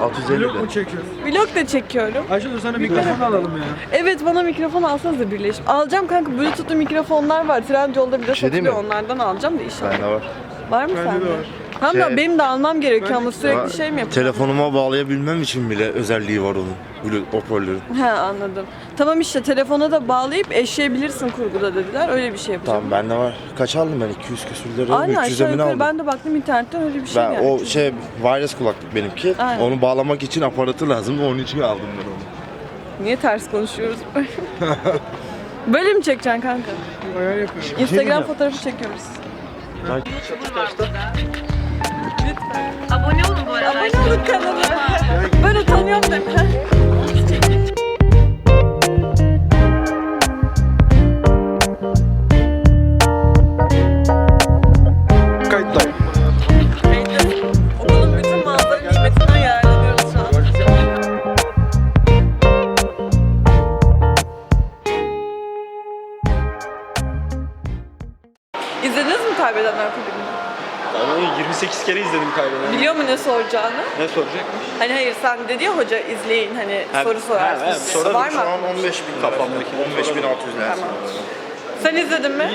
650 Vlog de. mu çekiyorsun? Vlog da çekiyorum. Ayşe dur sana mikrofon alalım ya. Evet bana mikrofon alsanız da birleşim. Alacağım kanka bluetoothlu mikrofonlar var. Trendyol'da bile şey değil satılıyor onlardan alacağım da inşallah. Bende var. Var mı Bende sende? de var. Tamam da Şey- benim de almam gerekiyor ama sürekli şey mi yapıyorum? Telefonuma bağlayabilmem için bile özelliği var onun. Bluetooth hoparlörün. He anladım. Tamam işte telefona da bağlayıp eşleyebilirsin kurguda dediler. Öyle bir şey yapacağım. Tamam bende var. Kaç aldım ben? 200 küsür lira. Aynen 300'e aşağı mi ne yukarı aldım? ben de baktım internetten öyle bir şey Ben yani. o şey wireless kulaklık benimki. Aynen. Onu bağlamak için aparatı lazım. Onun için aldım ben onu. Niye ters konuşuyoruz? Böyle mi çekeceksin kanka? Ayar yapıyorum. Instagram diyeceğim. fotoğrafı çekiyoruz. Ben- Abone olun bu arada. Abone olun kanalıma. Böyle tanıyorum da. İzlediniz mi Kaybedenler Kulübü'nü? Ben 28 kere izledim kaybeden. Biliyor mu ne soracağını? Ne soracakmış? Hani hayır sen dedi ya hoca izleyin hani Ha, soru sorarsın. ha, ha, size. sorarım. Var Şu mı? an 15 bin Kafamdaki 15 bin 600 lira. Tamam. Sen izledin mi?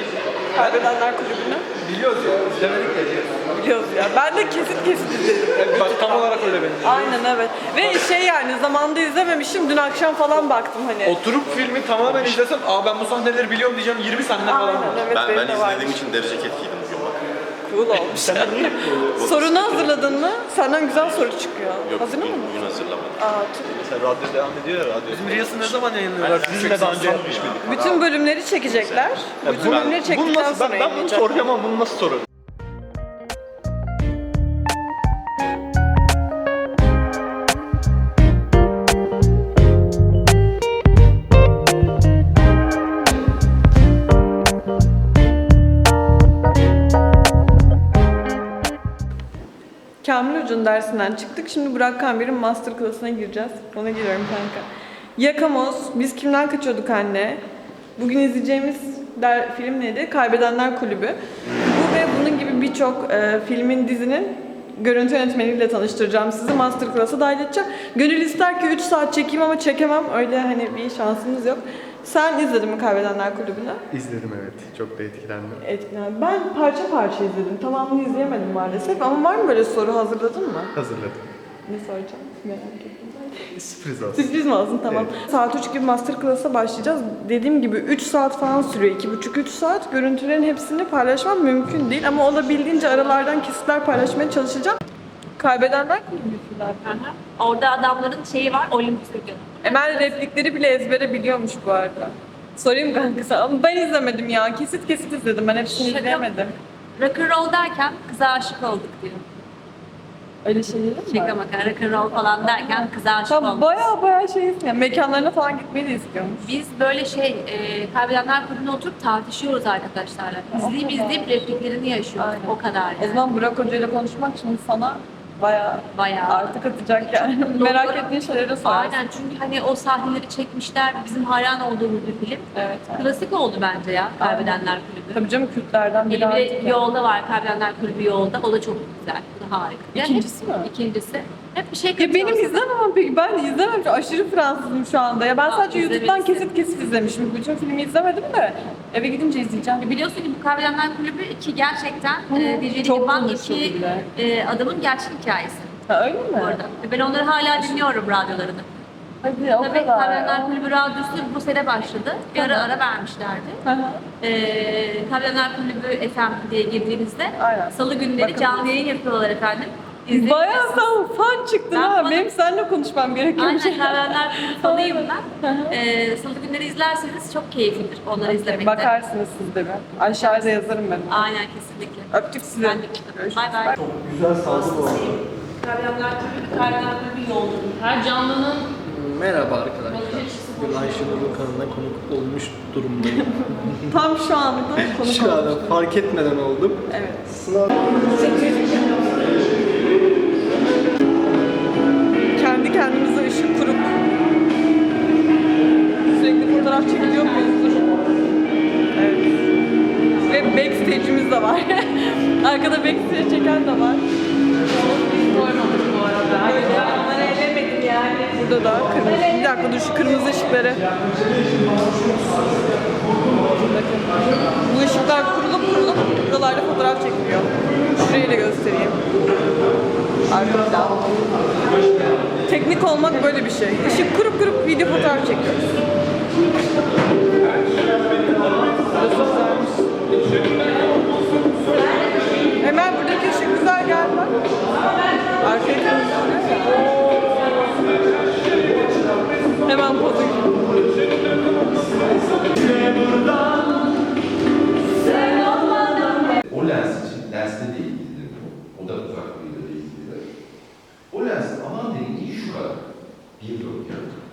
Kaybedenler Kulübü'nü? Biliyoruz ya. İzlemedik de. Biliyoruz ya. Ben de kesit kesit izledim. Bak tam olarak öyle benziyor. Aynen evet. Ve şey yani zamanda izlememişim. Dün akşam falan baktım hani. Oturup filmi tamamen izlesem, aa ben bu sahneleri biliyorum diyeceğim 20 sahne falan Aynen var. evet Ben, benim ben de izlediğim varmış. için derece Cool olmuş. Sorunu hazırladın mı? Senden güzel soru çıkıyor. Yok Hazırlamadın mı? bugün hazırlamadım. Aa, tüh. Mesela radyo devam ediyor ya radyo. Bizim Reels'ı ne zaman yayınlıyorlar? Sizinle daha önce yapmış mıydık? bütün bölümleri çekecekler. Bütün bölümleri çektikten nasıl, sonra ben, ben bunu yayınlayacak. soracağım ama bunu nasıl sorarım? Hoca'nın dersinden çıktık. Şimdi Burak Kambir'in master class'ına gireceğiz. Ona giriyorum kanka. Yakamoz, biz kimden kaçıyorduk anne? Bugün izleyeceğimiz der, film neydi? Kaybedenler Kulübü. Bu ve bunun gibi birçok e, filmin, dizinin görüntü yönetmeniyle tanıştıracağım sizi. Master class'a dahil edeceğim. Gönül ister ki 3 saat çekeyim ama çekemem. Öyle hani bir şansımız yok. Sen izledin mi Kaybedenler Kulübü'nü? İzledim evet. Çok da etkilendim. Etkilen. Ben parça parça izledim. Tamamını izleyemedim maalesef. Ama var mı böyle soru hazırladın mı? Hazırladım. Ne soracağım? Merak ettim. Sürpriz olsun. Sürpriz mi olsun? Tamam. Saat 3 gibi master class'a başlayacağız. Dediğim gibi 3 saat falan sürüyor. 2,5-3 saat. Görüntülerin hepsini paylaşmam mümkün değil. Ama olabildiğince aralardan kesitler paylaşmaya çalışacağım. Kaybedenler kulübüsüler. Orada adamların şeyi var, Olympus stüdyosu. Emel replikleri bile ezbere biliyormuş bu arada. Sorayım kanka sana. Ama ben izlemedim ya. Kesit kesit izledim. Ben hepsini Şaka. izleyemedim. Rock and roll derken kıza aşık olduk diyor. Öyle şey değil mi? Şaka maka rock and roll falan derken kıza aşık Tam olduk. baya baya şey istiyor. Mekanlarına falan gitmeyi de istiyormuş. Biz böyle şey, e, kaybedenler kulübüne oturup tartışıyoruz arkadaşlarla. İzleyip izleyip repliklerini yaşıyoruz. Aynen. O kadar O yani. zaman Burak Hoca ile konuşmak için sana baya Bayağı. artık atacak yani. Merak ettiğin şeyleri sorarsın. Aynen çünkü hani o sahneleri çekmişler, bizim hayran olduğumuz bir film. Evet. evet. Klasik oldu bence ya Kaybedenler Kulübü. Tabii canım Kürtlerden biri artık. bir yolda var, Kaybedenler Kulübü yolda. O da çok güzel, o da harika. Yani İkincisi mi? İkincisi. Hep bir şey Ya benim izlememem peki ben de izlememişim. Aşırı Fransızım şu anda. Ya ben Aa, sadece YouTube'dan kesit kesit izlemişim. Bütün filmi izlemedim de eve gidince izleyeceğim. Biliyorsun ki bu Kaybedenler Kulübü iki gerçekten e, birbirini Çok yapan iki e, adamın gerçek hikayesi Ha öyle mi? bu arada. Ve Ben onları hala dinliyorum radyolarını. Hadi o Tabii kadar. Kaybedenler Kulübü radyosu bu sene başladı. Bir ara ara vermişlerdi. Hı hı. E, Kulübü FM diye girdiğinizde Aynen. salı günleri Bakın. canlı yayın yapıyorlar efendim. Bayağı sen fan çıktın Ben ha. fanım. Benim seninle konuşmam gerekiyor. Aynen Kulübü fanıyım ben. E, salı günleri izlerseniz çok keyiflidir onları izlemekte. Bakarsınız siz de bir. Aşağıda yazarım ben. Aynen kesinlikle. Öptük sizi. Ben de. Bay bay. Güzel saldı bu arada. Kaybedenler Kulübü, Kaybedenler Kulübü yolda. Her canlının Merhaba arkadaşlar. Bugün Ayşenur'un kanalına konuk olmuş durumdayım. Tam şu anda konu Şu anda fark etmeden oldum. Evet. Sınav kendimize ışık kurup sürekli fotoğraf çekiliyor muyuz? Evet. Ve backstage'imiz de var. Arkada backstage çeken de var. Biz koymadık bu arada. Öyle. Burada da kırmızı. Bir dakika dur şu kırmızı ışıkları. Bakın. Bu ışıklar kurulup kurulup buralarda fotoğraf çekiliyor. Şurayı da göstereyim. Arka plan. Teknik olmak böyle bir şey. Işık kurup kurup video fotoğraf çekiyoruz. Hemen buradaki ışık güzel gel bak. Arkaya. Hemen pozu.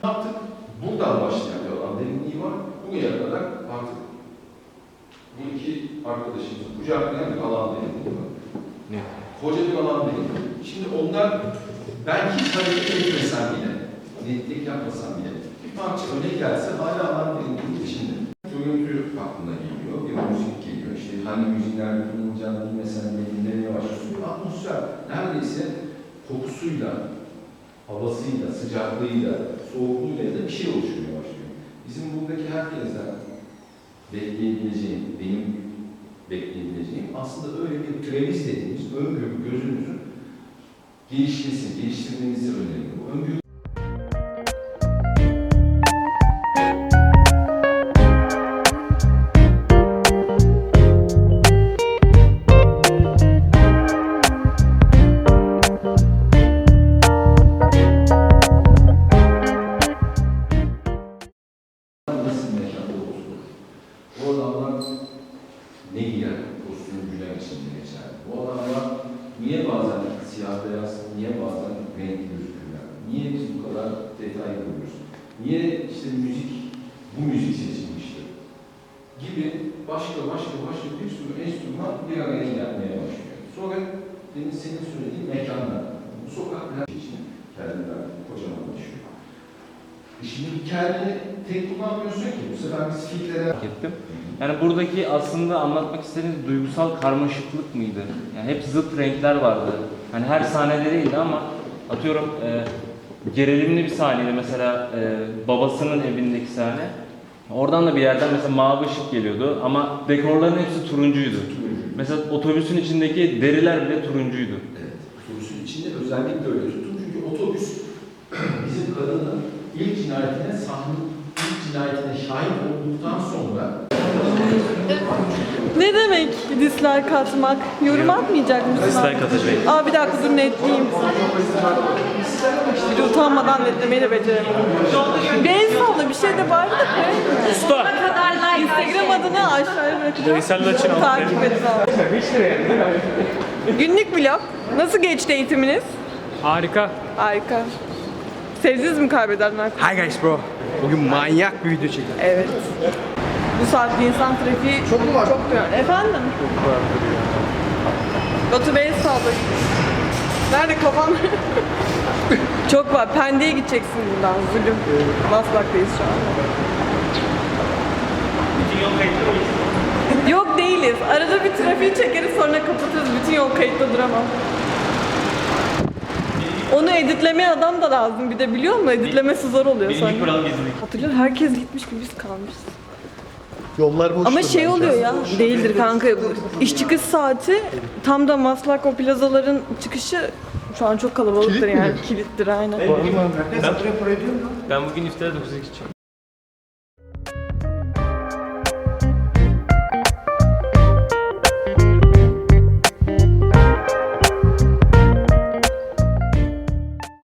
Yaptık? Buradan başlayan bir alan derinliği var. Buraya kadar artık bu iki arkadaşımızı kucaklayan bir alan derinliği var. Ne? Koca bir alan derinliği. Şimdi onlar ben hiç hareket etmesem bile, netlik yapmasam bile bir parça öne gelse hala alan derinliğinin içinde. Görüntü aklına geliyor, bir müzik geliyor. İşte hangi müziklerde kullanılacağını bilmesen bile dinlemeye başlıyorsun. Atmosfer neredeyse kokusuyla, havasıyla, sıcaklığıyla, soğukluğuyla da bir şey oluşmaya başlıyor. Bizim buradaki herkesten bekleyebileceğim, benim bekleyebileceğim aslında öyle bir premis dediğimiz öngörü gözümüzün gelişmesi, geliştirmenizi öneriyorum. Öngörü niye bazen siyah beyaz, niye bazen renkli gözükürler? Niye biz bu kadar detay görüyoruz? Niye işte müzik, bu müzik seçilmiştir? Gibi başka başka başka bir sürü enstrüman bir araya gelmeye başlıyor. Sonra demin senin söylediğin mekanlar. Bu sokaklar için kendiler kocamanlaşıyor. E Şimdi hikayeni tek kullanmıyorsun ki. Bu sefer biz fark ettim. Yani buradaki aslında anlatmak istediğiniz duygusal karmaşıklık mıydı? Yani hep zıt renkler vardı. Hani her sahnede değildi ama atıyorum e, gerilimli bir sahneydi mesela e, babasının evindeki sahne. Oradan da bir yerden mesela mavi ışık geliyordu ama dekorların hepsi turuncuydu. Mesela otobüsün içindeki deriler bile turuncuydu. Evet, otobüsün içinde özellikle öyle tuttum. Çünkü otobüs bizim kadının ilk cinayetine sahne, ilk cinayetine şahit olduktan sonra Ne demek dislike atmak? Yorum atmayacak mısın? Dislike atacağım. Aa bir dakika dur netleyeyim. Bir de utanmadan netlemeyi de beceremedim. El salla bir şey de bari de koyayım. Usta! Instagram adını aşağıya bırakacağım. Takip edin abi. Günlük vlog. Nasıl geçti eğitiminiz? Harika. Harika. Sevdiniz mi kaybedenler? Hi guys bro. Bugün manyak bir video çektim. Evet. Bu saatte insan trafiği çok mu var? Çok duyar. Efendim? Çok ya. Batu Bey sağlık. Nerede kafan? çok var. Pendik'e gideceksin buradan. Zulüm. Maslak'tayız şu an. Yok değiliz. Arada bir trafiği çekeriz sonra kapatırız. Bütün yol kayıtta duramam. Onu editlemeye adam da lazım bir de biliyor musun? Editlemesi zor oluyor sonra. Birinci kural gizlilik. Hatırlıyor herkes gitmiş gibi biz kalmışız. Yollar boş. Ama şey oluyor ya, değildir kanka. İş çıkış saati tam da Maslak o plazaların çıkışı şu an çok kalabalıktır yani. Kilittir aynen. Ben bugün iftara 9'a gideceğim.